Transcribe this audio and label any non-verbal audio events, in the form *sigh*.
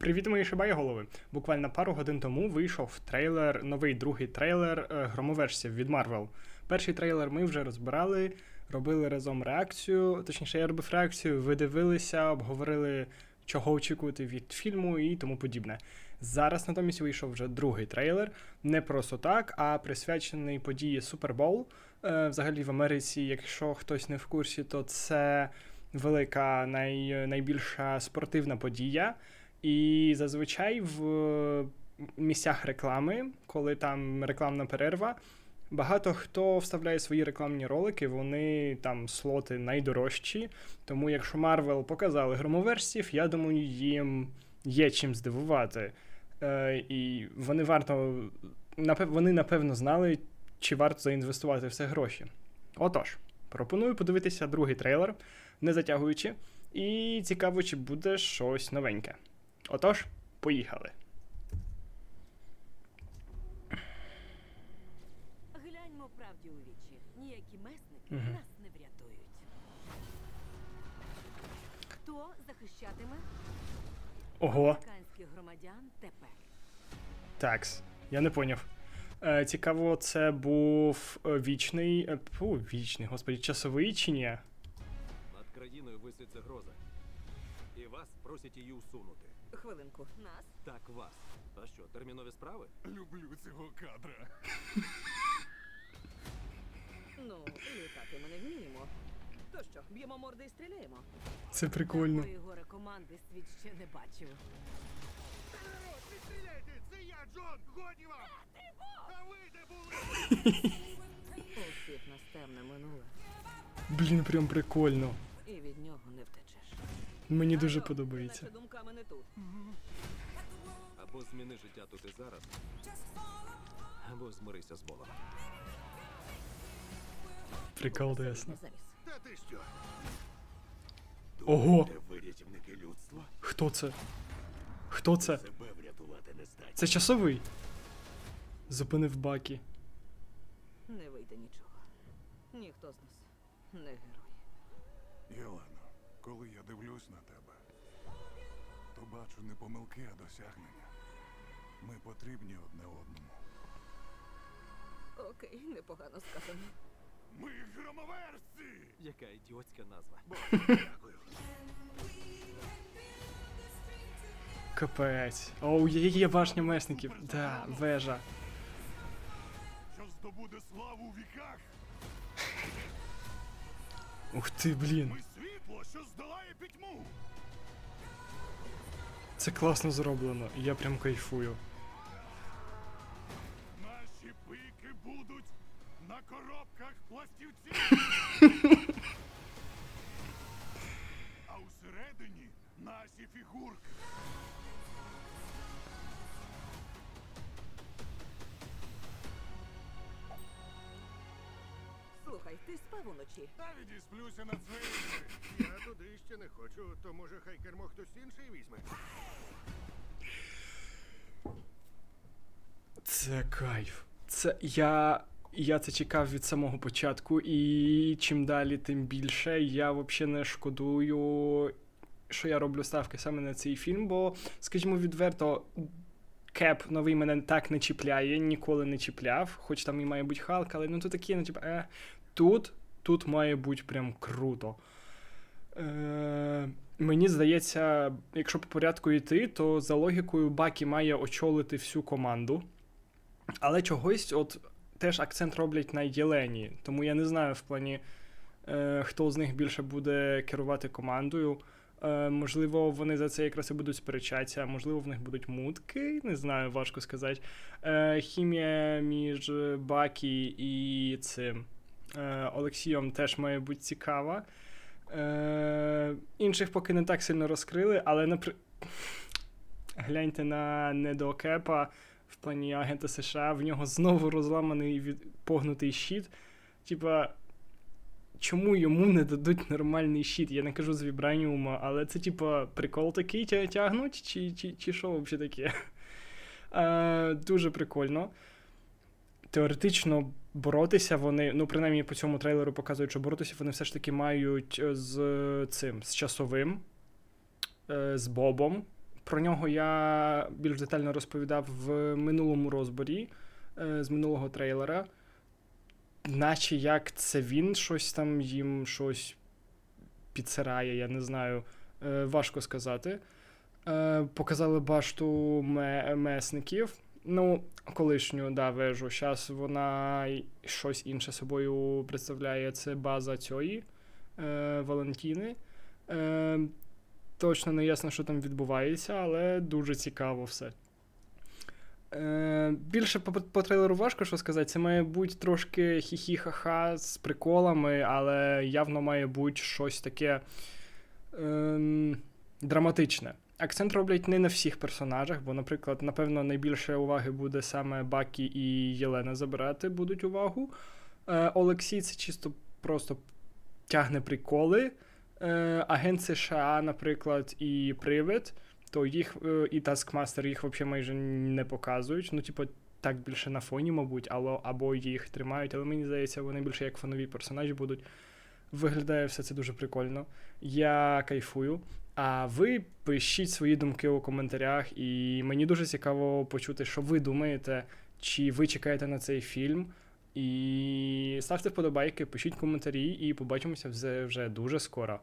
Привіт, мої шибаї голови. Буквально пару годин тому вийшов трейлер, новий другий трейлер е, громоверсів від Marvel. Перший трейлер ми вже розбирали, робили разом реакцію. Точніше, я робив реакцію, ви дивилися, обговорили, чого очікувати від фільму і тому подібне. Зараз натомість вийшов вже другий трейлер, не просто так, а присвячений події Супербоул. Е, Взагалі в Америці, якщо хтось не в курсі, то це велика най, найбільша спортивна подія. І зазвичай в місцях реклами, коли там рекламна перерва, багато хто вставляє свої рекламні ролики, вони там слоти найдорожчі. Тому якщо Marvel показали громоверсів, я думаю, їм є чим здивувати. Е, і вони варто вони напевно знали, чи варто заінвестувати в гроші. Отож, пропоную подивитися другий трейлер, не затягуючи, і цікаво, чи буде щось новеньке. Отож, поїхали. Гляньмо правді у вічі. Ніякі месники Мгм. нас не врятують. Хто захищатиме Ого, американських громадян тепер? такс. Я не поняв. Е, цікаво, це був е, вічний. Е, фу, вічний, господи, часовий чи ні? Над країною виситься гроза. І вас просять її усунути. Хвилинку. Нас? Так вас. А що, термінові справи? Люблю цього кадра. Ну, літати ми не вміємо. То що, б'ємо морди і стріляємо? Це прикольно. Такої горе команди світ ще не бачив. Народ, не стріляйте! Це я, Джон! Годі вам! А ви де були? У всіх нас темне минуле, Блін, прям прикольно. Мені дуже подобається. Або зміни життя тут і зараз, або змирися з болем. Прикол ясно. Та ти що? Ого! Хто це? Хто це? Себе врятувати не здатні. Це часовий. Зупинив баки. Не вийде нічого. Ніхто з нас не герой. Єлено, коли я дивлюсь на тебе, то бачу не помилки, а досягнення. Ми потрібні одне одному. Окей, непогано сказано. Ми громоверці! Яка ідіотська назва. Дякую. Капець. Оу, є, є башня месників. Да, вежа. Що здобуде славу у віках? Ух ти, блін. Світло, що здолає пітьму! Це класно зроблено. і Я прям кайфую. Наші пики будуть на коробках пластівців. а усередині наші фігурки. Слухай, ти спав уночі. Та відісплюся на цвинтарі. Я туди ще не хочу, то може хай кермо хтось інший візьме. Це кайф. Це я. Я це чекав від самого початку, і чим далі, тим більше. Я взагалі не шкодую, що я роблю ставки саме на цей фільм, бо, скажімо відверто, Кеп новий мене так не чіпляє, ніколи не чіпляв, хоч там і має бути Халк, але ну то таке, ну типу, е, тут, тут має бути прям круто. Е, мені здається, якщо по порядку йти, то за логікою Бакі має очолити всю команду. Але чогось, от теж акцент роблять на Єлені. Тому я не знаю в плані, е, хто з них більше буде керувати командою. Е, можливо, вони за це якраз і будуть сперечатися, можливо, в них будуть мутки, не знаю, важко сказати. Е, хімія між Бакі і цим е, Олексієм теж має бути цікава. Е, інших поки не так сильно розкрили, але напри... гляньте на недокепа в плані агента США, в нього знову розламаний від... погнутий щит. Типа, чому йому не дадуть нормальний щит? Я не кажу з вібраніума, але це, типа, прикол такий тя- тягнуть, чи, чи, чи що взагалі таке? *laughs* Е, дуже прикольно. Теоретично боротися вони, ну, принаймні по цьому трейлеру показують, що боротися вони все ж таки мають е, з цим, з часовим, е, з Бобом. Про нього я більш детально розповідав в минулому розборі е, з минулого трейлера. Наче як це він щось там їм щось підсирає, я не знаю. Важко сказати. Показали башту ме- месників. Ну, колишню да, вежу. Зараз вона щось інше собою представляє. Це база цієї е, Валентіни. Е, точно не ясно, що там відбувається, але дуже цікаво все. Е, більше по, по трейлеру важко що сказати. Це має бути трошки хі-хі-ха-ха з приколами, але явно має бути щось таке ем, драматичне. Акцент роблять не на всіх персонажах, бо, наприклад, напевно, найбільше уваги буде саме Бакі і Єлена забирати будуть увагу. Е, Олексій це чисто просто тягне приколи. Е, агент США, наприклад, і Привид, то їх е, і Таскмастер їх взагалі майже не показують. Ну, типу, так більше на фоні, мабуть, або, або їх тримають, але мені здається, вони більше як фонові персонажі будуть. Виглядає все це дуже прикольно. Я кайфую. А ви пишіть свої думки у коментарях, і мені дуже цікаво почути, що ви думаєте, чи ви чекаєте на цей фільм. І ставте вподобайки, пишіть коментарі, і побачимося вже, дуже скоро.